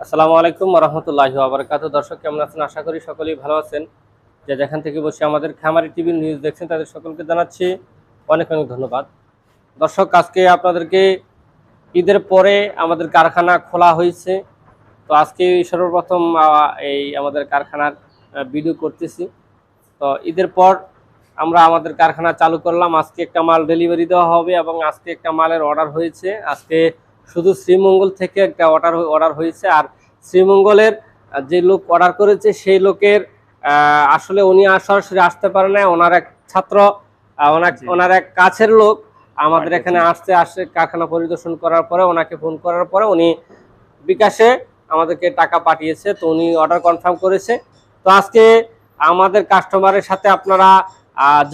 আসসালামু আলাইকুম রহমতুল্লাহ আবরকাত দর্শক, কেমন আছেন? আশা করি সকলেই ভালো আছেন। যে যেখান থেকে বসে আমাদের খামারি টিভি নিউজ দেখছেন, তাদের সকলকে জানাচ্ছি অনেক অনেক ধন্যবাদ। দর্শক, আজকে আপনাদেরকে ঈদের পরে আমাদের কারখানা খোলা হয়েছে। তো আজকে সর্বপ্রথম এই আমাদের কারখানার ভিডিও করতেছি। তো ঈদের পর আমরা আমাদের কারখানা চালু করলাম। আজকে একটা মাল ডেলিভারি দেওয়া হবে এবং আজকে একটা মালের অর্ডার হয়েছে। আজকে শুধু শ্রীমঙ্গল থেকে একটা অর্ডার অর্ডার হয়েছে। আর শ্রীমঙ্গলের যে লোক অর্ডার করেছে সেই লোকের আসলে উনি সরাসরি আসতে পারে না ওনার এক ছাত্র ওনার ওনার এক কাছের লোক আমাদের এখানে আসতে আসে কারখানা পরিদর্শন করার পরে ওনাকে ফোন করার পরে উনি বিকাশে আমাদেরকে টাকা পাঠিয়েছে। তো উনি অর্ডার কনফার্ম করেছে। তো আজকে আমাদের কাস্টমারের সাথে আপনারা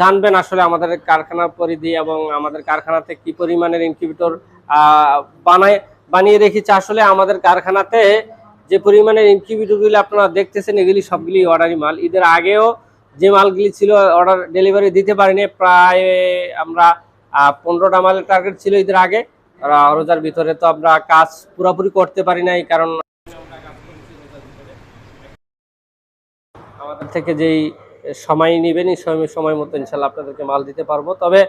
জানবেন আসলে আমাদের কারখানার পরিধি এবং আমাদের কারখানাতে কি পরিমাণের ইনকিউবেটর বানায় বানিয়ে রেখেছে আসলে আমাদের কারখানাতে যে পরিমাণের ইনকিউবেটরগুলি আপনারা দেখতেছেন, এগুলি সবগুলি অর্ডারি মাল। ঈদের আগেও যে মালগুলি ছিল অর্ডার ডেলিভারি দিতে পারিনি, প্রায় আমরা পনেরোটা মালের টার্গেট ছিল ঈদের আগে। রোজার ভিতরে তো আমরা কাজ পুরোপুরি করতে পারি নাই, কারণ আমাদের থেকে যেই সময় নেবেন সময় সময় মতো ইনশাল্লাহ আপনাদেরকে মাল দিতে পারব। তবে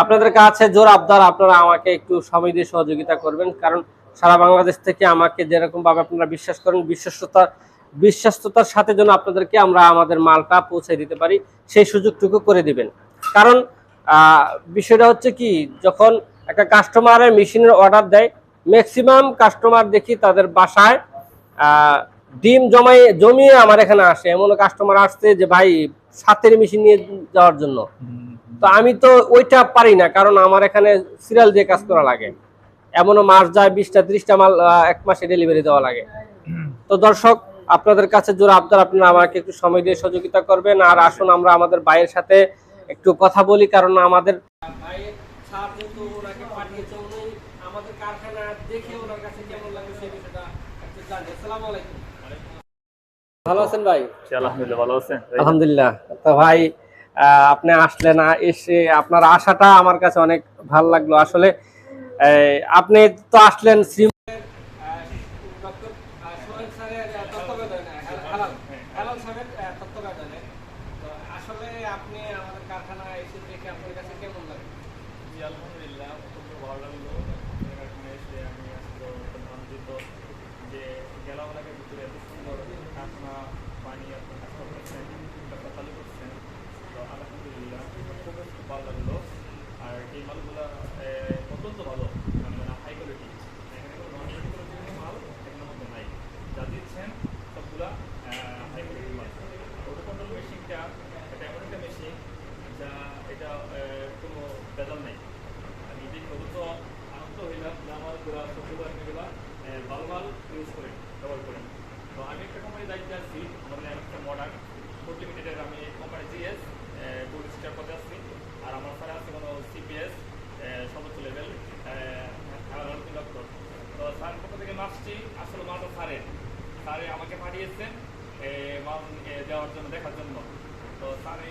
আপনাদের কাছে জোর আবদার আপনারা আমাকে একটু সময় দিয়ে সহযোগিতা করবেন, কারণ সারা বাংলাদেশ থেকে আমাকে যেরকমভাবে আপনারা বিশ্বাস করেন, বিশ্বস্ততা বিশ্বস্ততার সাথে যেন আপনাদেরকে আমরা আমাদের মালটা পৌঁছে দিতে পারি, সেই সুযোগটুকু করে দিবেন। কারণ বিষয়টা হচ্ছে কি, যখন একটা কাস্টমারের মেশিনের অর্ডার দেয় ম্যাক্সিমাম কাস্টমার দেখি তাদের বাসায় ডিম জমাই, জমিয়ে আমার এখানে আসে। এমন কাস্টমার আসছে যে, ভাই সাতের মেশিন নিয়ে যাওয়ার জন্য। তো আমি তো ওইটা পারি না, কারণ আমার এখানে সিরিয়াল দিয়ে কাজ করা লাগে। এমনও মাস যায়, বিশটা, ত্রিশটা মাল এক মাসে ডেলিভারি দেওয়া লাগে। তো দর্শক, আপনাদের কাছে জোর আবদার, আপনারা আমাকে একটু সময় দিয়ে সহযোগিতা করবেন। আর আসুন, আমরা আমাদের ভাইয়ের সাথে একটু কথা বলি, কারণ আমাদের ভালো আছেন ভাই? আলহামদুলিল্লাহ ভালো আছেন। আলহামদুলিল্লাহ। তো ভাই আহ, আপনি আসলেন এসে আপনার আশাটা আমার কাছে অনেক ভালো লাগল। আসলে এই, আপনি তো আসলেন শ্রী আসলে আপনি আমাদের কারখানায় এসে দেখে আপনার কাছে কেমন লাগে আলহামদুলিল্লাহ ভালো লাগল এখানে এসে আমি আসলে অত্যন্ত আনন্দিত যে গেলাম এলাকার ভিতরে এত সুন্দর কারখানা খুব ভালো লাগল আর এই মালগুলো অত্যন্ত ভালো হাই কোয়ালিটি এখানে মাল এখানের মধ্যে নাই যা দিচ্ছেন সবগুলা হাই কোয়ালিটির মাল ওটা কন্ট্রোল মেশিনটা একটা মেশিন যা এটা কোনো বেদাল নেই আমি অবশ্য আনন্দ হইলাম যে আমারগুলা সবগুলো এগুলা ভালো ভালো ইউজ করে ব্যবহার করি তো আমি একটা কোম্পানির দায়িত্বে আছি আমাদের একটা মডার্ন ফুড লিমিটেডের আমি কোম্পানি জিএস টুর স্টার পদে আছি আর আমার স্যার আছে কোনো সিপিএস সর্বোচ্চ লেভেল ডক্টর তো স্যার পক্ষ থেকে মাসটি আসলে মালটা স্যারের স্যারে আমাকে পাঠিয়েছেন এ, মাল দেওয়ার জন্য দেখার জন্য। তো স্যারে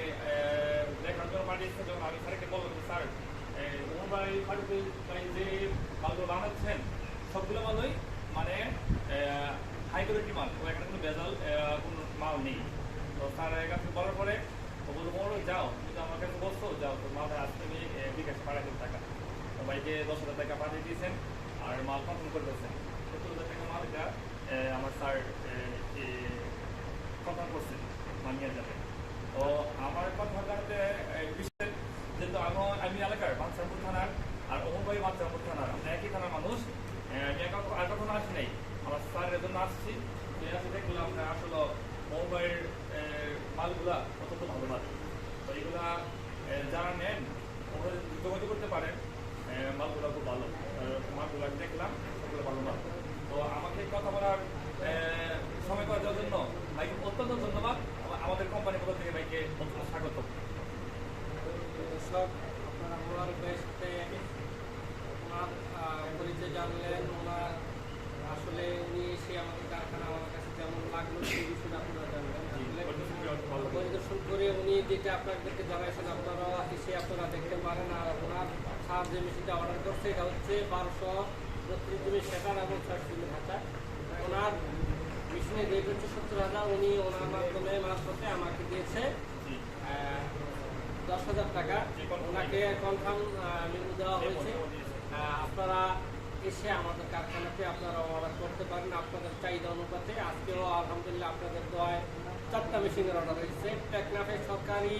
দেখার জন্য পাঠিয়েছেন যখন আমি স্যারকে বললাম স্যার ওমর যে মালগুলো বানাচ্ছেন সবগুলো মালই মানে হাই কোয়ালিটি মাল তো এখানে কোনো ভেজাল কোনো মাল নেই। তো স্যারের কাছে বলার পরে ও বলল বড় যাও কিন্তু আমার কাছে বসতো যাও তো মালটা আজ তুমি বিকাশ পাঠাই দেন টাকা। তো ভাইকে দশ হাজার টাকা পাঠিয়ে দিয়েছেন আর মাল কনফার্ম করে দিয়েছেন সত্তর হাজার টাকা মাল এটা আমার স্যার কথা করছেন মানিয়া নিয়ে যাবে। তো আমার কথা জানতে বিশেষ যেহেতু আমি আমি এলাকার বাচ্চারপুর থানার আর অমুবাই ভাই বাচ্চারপুর থানার আমরা একই থানার মানুষ আর কখনো আসি নাই। আমার স্যারের জন্য আসছি আসলে দেখলাম আসলে অমর মালগুলা অত্যন্ত ভালো মাল তো এগুলা এ, যারা নেন ওরা যোগাযোগ করতে পারেন এ, মালগুলা খুব ভালো এ, মালগুলা আমি দেখলাম ওগুলো ভালো মাল তো আমাকে কথা বলার এ, সময় করে দেওয়ার জন্য ভাইকে অত্যন্ত ধন্যবাদ আমা- আমাদের কোম্পানির পক্ষ থেকে ভাইকে অত্যন্ত স্বাগত। সব আপনারা ওনার বেস্টে ওনার পরিচয় জানলেন ওনার আসলে উনি এসে আমাদের কারখানা আমার কাছে কেমন লাগল সেই বিষয়টা আপনারা জানলেন। পরিদর্শন করে উনি যেটা আপনাদেরকে জানাইছেন আপনারা এসে আপনারা দেখতে পারেন আর ওনার সার যে মেশিনটা অর্ডার করছে এটা হচ্ছে বারোশো বত্রিশ জিবি সেটার এবং ছয়শো জিবি ভাষা ওনার উনি ওনার মাধ্যমে মারফতে আমাকে দিয়েছে। দশ হাজার টাকা। ওনাকে কনফার্ম মেমো দেওয়া হয়েছে। আপনারা এসে আমাদের কারখানাতে আপনারা করতে পারেন। আপনাদের চাহিদা অনুপাতে আজকেও আলহামদুলিল্লাহ আপনাদের দোয়ায় চারটা মেশিনের অর্ডার হয়েছে। টেকনাফের সরকারি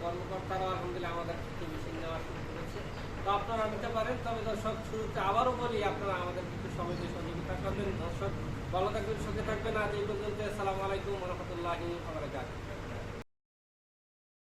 কর্মকর্তারা আলহামদুলিল্লাহ আমাদের মেশিন নেওয়া শুরু করেছে। তো আপনারা নিতে পারেন। তবে দর্শক, শুরুতে আবারও বলি, আপনারা আমাদের কিন্তু দিয়ে সহযোগিতা করবেন। দর্শক, ভালো থাকবেন, সুখে থাকবেন। আজ এই পর্যন্ত আসসালামু আলাইকুম রহমতুল্লাহি